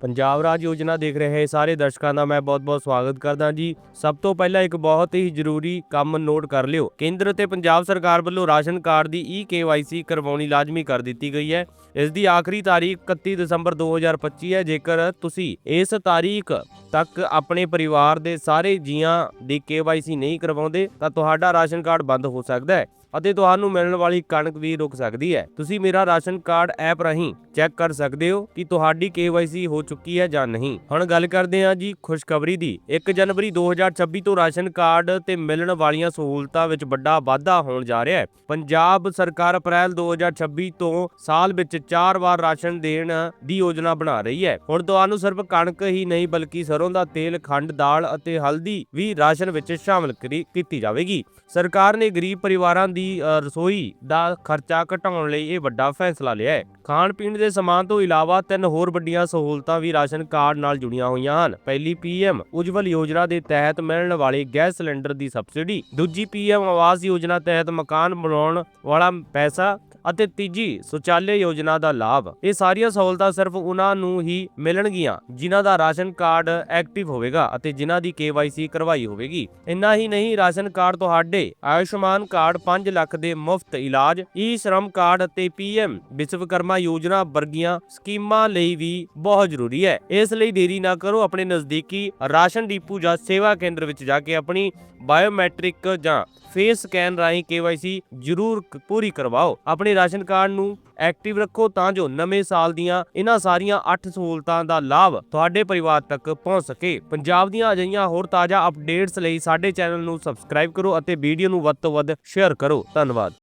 ਪੰਜਾਬ ਰਾਜ ਯੋਜਨਾ ਦੇਖ ਰਹੇ ਸਾਰੇ ਦਰਸ਼ਕਾਂ ਦਾ ਮੈਂ ਬਹੁਤ-ਬਹੁਤ ਸਵਾਗਤ ਕਰਦਾ ਜੀ। ਸਭ ਤੋਂ ਪਹਿਲਾਂ ਇੱਕ ਬਹੁਤ ਹੀ ਜ਼ਰੂਰੀ ਕੰਮ ਨੋਟ ਕਰ ਲਿਓ। ਕੇਂਦਰ ਤੇ ਪੰਜਾਬ ਸਰਕਾਰ ਵੱਲੋਂ ਰਾਸ਼ਨ ਕਾਰਡ ਦੀ ਈ KYC ਕਰਵਾਉਣੀ ਲਾਜ਼ਮੀ ਕਰ ਦਿੱਤੀ ਗਈ ਹੈ। ਇਸ ਦੀ ਆਖਰੀ ਤਾਰੀਖ 31 ਦਸੰਬਰ 2025 ਹੈ। ਜੇਕਰ ਤੁਸੀਂ ਇਸ ਤਾਰੀਖ ਤੱਕ ਆਪਣੇ ਪਰਿਵਾਰ ਦੇ ਸਾਰੇ ਜੀਆਂ ਦੀ KYC ਨਹੀਂ ਕਰਵਾਉਂਦੇ, ਤਾਂ ਤੁਹਾਡਾ ਰਾਸ਼ਨ ਕਾਰਡ ਬੰਦ ਹੋ ਸਕਦਾ ਹੈ ਅਤੇ ਤੁਹਾਨੂੰ ਮਿਲਣ ਵਾਲੀ ਕਣਕ ਵੀ ਰੁਕ ਸਕਦੀ ਹੈ। ਤੁਸੀਂ ਮੇਰਾ ਰਾਸ਼ਨ ਕਾਰਡ ਐਪ ਰਾਹੀਂ ਚੈੱਕ ਕਰ ਸਕਦੇ ਹੋ ਕਿ ਤੁਹਾਡੀ KYC ਹੋ ਚੁੱਕੀ ਹੈ ਜਾਂ ਨਹੀਂ। ਹੁਣ ਗੱਲ ਕਰਦੇ ਹਾਂ ਜੀ ਖੁਸ਼ਖਬਰੀ ਦੀ। 1 ਜਨਵਰੀ 2026 ਤੋਂ ਰਾਸ਼ਨ ਕਾਰਡ ਤੇ ਮਿਲਣ ਵਾਲੀਆਂ ਸਹੂਲਤਾਂ ਵਿੱਚ ਵੱਡਾ ਵਾਧਾ ਹੋਣ ਜਾ ਰਿਹਾ ਹੈ। ਪੰਜਾਬ ਸਰਕਾਰ ਅਪ੍ਰੈਲ 2026 ਤੋਂ ਸਾਲ ਵਿੱਚ 4 ਵਾਰ ਰਾਸ਼ਨ ਦੇਣ ਦੀ ਯੋਜਨਾ ਬਣਾ ਰਹੀ ਹੈ। ਹੁਣ ਤੁਹਾਨੂੰ ਸਿਰਫ ਕਣਕ ਹੀ ਨਹੀਂ, ਬਲਕਿ ਸਰੋਂ ਦਾ ਤੇਲ, ਖੰਡ, ਦਾਲ ਅਤੇ ਹਲਦੀ ਵੀ ਰਾਸ਼ਨ ਵਿੱਚ ਸ਼ਾਮਲ ਕੀਤੀ ਜਾਵੇਗੀ। ਸਰਕਾਰ ਨੇ ਗਰੀਬ ਪਰਿਵਾਰਾਂ ਦੀ ਰਸੋਈ ਦਾ ਖਰਚਾ ਘਟਾਉਣ ਲਈ ਇਹ ਵੱਡਾ ਫੈਸਲਾ ਲਿਆ ਹੈ। ਖਾਣ ਪੀਣ ਦੇ ਸਮਾਨ ਤੋਂ ਇਲਾਵਾ ਤਿੰਨ ਹੋਰ ਵੱਡੀਆਂ ਸਹੂਲਤਾਂ ਵੀ ਰਾਸ਼ਨ ਕਾਰਡ ਨਾਲ ਜੁੜੀਆਂ ਹੋਈਆਂ ਹਨ। ਪਹਿਲੀ ਪੀਐਮ ਉਜਵਲ ਯੋਜਨਾ ਦੇ ਤਹਿਤ ਮਿਲਣ ਵਾਲੇ ਗੈਸ ਸਿਲੰਡਰ ਦੀ ਸਬਸਿਡੀ। ਦੂਜੀ ਪੀਐਮ ਆਵਾਸ ਯੋਜਨਾ ਤਹਿਤ ਮਕਾਨ ਬਣਾਉਣ ਵਾਲਾ ਪੈਸਾ ਅਤੇ ਤੀਜੀ ਸੁਚਾਲੇ ਯੋਜਨਾ ਦਾ ਲਾਭ। ਇਹ ਸਾਰੀਆਂ ਸਹੂਲਤਾਂ ਸਿਰਫ ਉਹਨਾਂ ਨੂੰ ਹੀ ਮਿਲਣਗੀਆਂ, ਜਿਨ੍ਹਾਂ ਦਾ ਰਾਸ਼ਨ ਕਾਰਡ ਐਕਟਿਵ ਹੋਵੇਗਾ ਅਤੇ ਜਿਨ੍ਹਾਂ ਦੀ KYC ਕਰਵਾਈ ਹੋਵੇਗੀ। ਇੰਨਾ ਹੀ ਨਹੀਂ, ਰਾਸ਼ਨ ਕਾਰਡ ਤੁਹਾਡੇ ਆਯੁਸ਼ਮਾਨ ਕਾਰਡ 5 ਲੱਖ ਦੇ ਮੁਫਤ ਇਲਾਜ ਈ ਸ਼ਰਮ ਕਾਰਡ ਅਤੇ ਪੀਐਮ ਵਿਸ਼ਵਕਰਮਾ ਯੋਜਨਾ ਵਰਗੀਆਂ ਸਕੀਮਾਂ ਲਈ ਵੀ ਬਹੁਤ ਜ਼ਰੂਰੀ ਹੈ। ਇਸ ਲਈ ਦੇਰੀ ਨਾ ਕਰੋ, ਆਪਣੇ ਨਜ਼ਦੀਕੀ ਰਾਸ਼ਨ ਡੀਪੂ ਜਾਂ ਸੇਵਾ ਕੇਂਦਰ ਵਿੱਚ ਜਾ ਕੇ ਆਪਣੀ ਬਾਇਓਮੈਟ੍ਰਿਕ ਜਾਂ ਫੇਸ ਸਕੈਨ ਰਾਹੀਂ KYC ਜ਼ਰੂਰ ਪੂਰੀ ਕਰਵਾਓ। ਆਪਣੇ ਰਾਸ਼ਨ ਕਾਰਡ ਨੂੰ ਐਕਟਿਵ ਰੱਖੋ ਤਾਂ ਜੋ ਨਵੇਂ ਸਾਲ ਦੀਆਂ ਇਹਨਾਂ ਸਾਰੀਆਂ 8 ਸਹੂਲਤਾਂ ਦਾ ਲਾਭ ਤੁਹਾਡੇ ਪਰਿਵਾਰ ਤੱਕ ਪਹੁੰਚ ਸਕੇ। ਪੰਜਾਬ ਦੀਆਂ ਅਜਿਹੀਆਂ ਹੋਰ ਤਾਜ਼ਾ ਅਪਡੇਟਸ ਲਈ ਸਾਡੇ ਚੈਨਲ ਨੂੰ ਸਬਸਕ੍ਰਾਈਬ ਕਰੋ ਅਤੇ ਵੀਡੀਓ ਨੂੰ ਵੱਧ ਤੋਂ ਵੱਧ ਸ਼ੇਅਰ ਕਰੋ। ਧੰਨਵਾਦ।